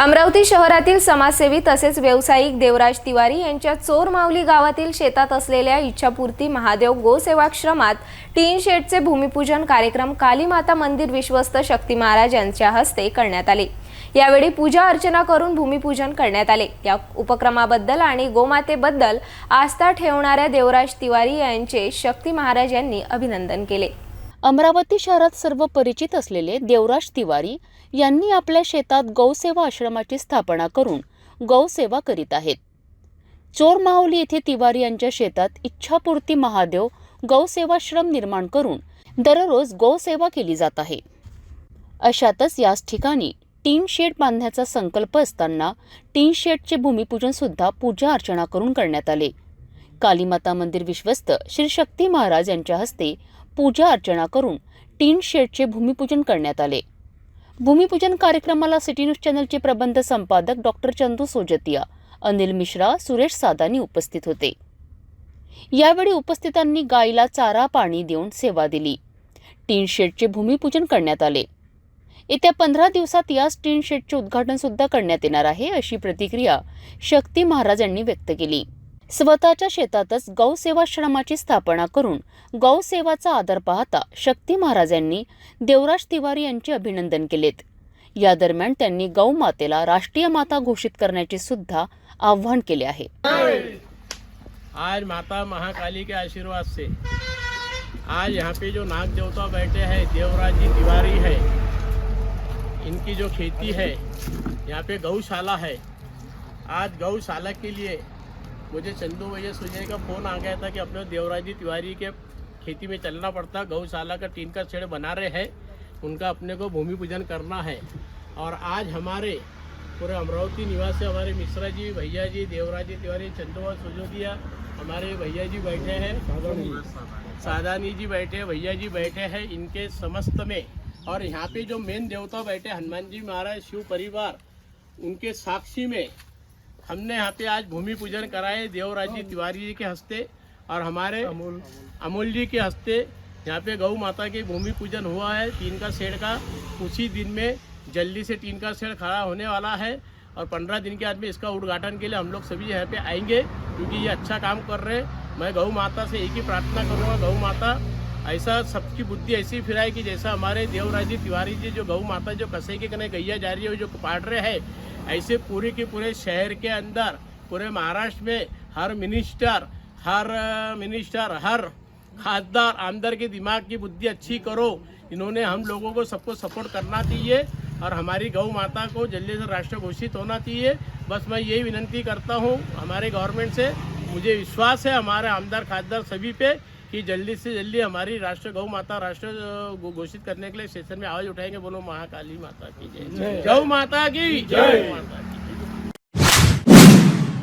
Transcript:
अमरावती शहरातील समाजसेवी तसेच व्यावसायिक देवराज तिवारी यांच्या चोर माऊली गावातील शेतात असलेल्या इच्छापूर्ती महादेव गोसेवाश्रमात टीन शेडचे भूमिपूजन कार्यक्रम कालीमाता मंदिर विश्वस्त शक्ती महाराज यांच्या हस्ते करण्यात आले. यावेळी पूजा अर्चना करून भूमिपूजन करण्यात आले. या उपक्रमाबद्दल आणि गोमातेबद्दल आस्था ठेवणाऱ्या देवराज तिवारी यांचे शक्ती महाराज यांनी अभिनंदन केले. अमरावती शहरात सर्व परिचित असलेले देवराज तिवारी यांनी आपल्या शेतात गौसेवा आश्रमाची स्थापना करून गौसेवा करीत आहेत. चोर माहुली येथे तिवारी यांच्या शेतात इच्छापूर्ती महादेव गौसेवाश्रम निर्माण करून दररोज गौसेवा केली जात आहे. अशातच याच ठिकाणी टीन शेड बांधण्याचा संकल्प असताना टीन शेडचे भूमिपूजन सुद्धा पूजा अर्चना करून करण्यात आले. कालीमाता मंदिर विश्वस्त श्री शक्ती महाराज यांच्या हस्ते पूजा अर्चना करून टीन शेडचे भूमिपूजन करण्यात आले. भूमिपूजन कार्यक्रमाला सिटी न्यूज चॅनलचे प्रबंध संपादक डॉक्टर चंदू सोजतिया अनिल मिश्रा सुरेश सादानी उपस्थित होते. यावेळी उपस्थितांनी गायीला चारा पाणी देऊन सेवा दिली. टीन शेडचे भूमिपूजन करण्यात आले. येत्या पंधरा दिवसात याच टीन शेडचे उद्घाटन सुद्धा करण्यात येणार आहे अशी प्रतिक्रिया शक्ती महाराज यांनी व्यक्त केली. स्वतःच्या शेतातच गौसेवाश्रमाची स्थापना करून गौसेवाचा आदर पाहता शक्ती महाराज यांनी देवराज तिवारी यांचे अभिनंदन केलेत. या दरम्यान त्यांनी गौमातेला राष्ट्रीय माता घोषित करण्याचे सुद्धा आव्हान केले आहे. आज माता महाकाली के आशीर्वाद से आज यहाँ पे जो नाग देवता बैठे हैं देवराज जी तिवारी है इनकी जो खेती है यहाँ पे गौशाला है। आज गौशाला के लिए मुझे चंदू भैया सुजय का फ़ोन आ गया था कि अपने देवराज तिवारी के खेती में चलना पड़ता गौशाला का टीन का शेड बना रहे हैं। उनका अपने को भूमि पूजन करना है। और आज हमारे पूरे अमरावती निवासी, हमारे मिश्रा जी, भैया जी, देवराज तिवारी, चंदू और सुजोदिया हमारे भैया जी बैठे हैं। सादानी जी बैठे हैं, भैया जी बैठे हैं। इनके समस्त में और यहाँ पे जो मेन देवता बैठे हनुमान जी महाराज, शिव परिवार, उनके साक्षी में हमने यहाँ पे आज भूमि पूजन कराए देवराज जी तिवारी जी के हस्ते और हमारे अमूल। अमूल जी के हस्ते। यहाँ पे गौ माता की भूमि पूजन हुआ है। टीन का शेड का। उसी दिन में जल्दी से टीन का शेड खड़ा होने वाला है और पंद्रह दिन के बाद में इसका उद्घाटन के लिए हम लोग सभी यहाँ पे आएँगे क्योंकि ये अच्छा काम कर रहे हैं। मैं गौ माता से एक ही प्रार्थना करूँगा। गौ माता ऐसा सबकी बुद्धि ऐसी फिराए कि जैसा हमारे देवराज तिवारी जी, जो गौ माता, जो कसे के कने गैया जा रही है जो पाट रहे हैं, ऐसे पूरे के पूरे शहर के अंदर, पूरे महाराष्ट्र में हर मिनिस्टर हर मिनिस्टर हर खासदार आमदार के दिमाग की बुद्धि अच्छी करो। इन्होंने हम लोगों को सबको सपोर्ट करना चाहिए और हमारी गौ माता को जल्दी से राष्ट्र घोषित होना चाहिए। बस मैं यही विनंती करता हूँ हमारे गवर्नमेंट से, मुझे विश्वास है हमारे आमदार खासदार सभी पे कि जल्दी से जल्दी हमारी राष्ट्र गौ माता राष्ट्र घोषित करने के लिए स्टेशन में आवाज उठाएंगे बोलो महाकाली माता की जय। गौ माता की जय। माता की।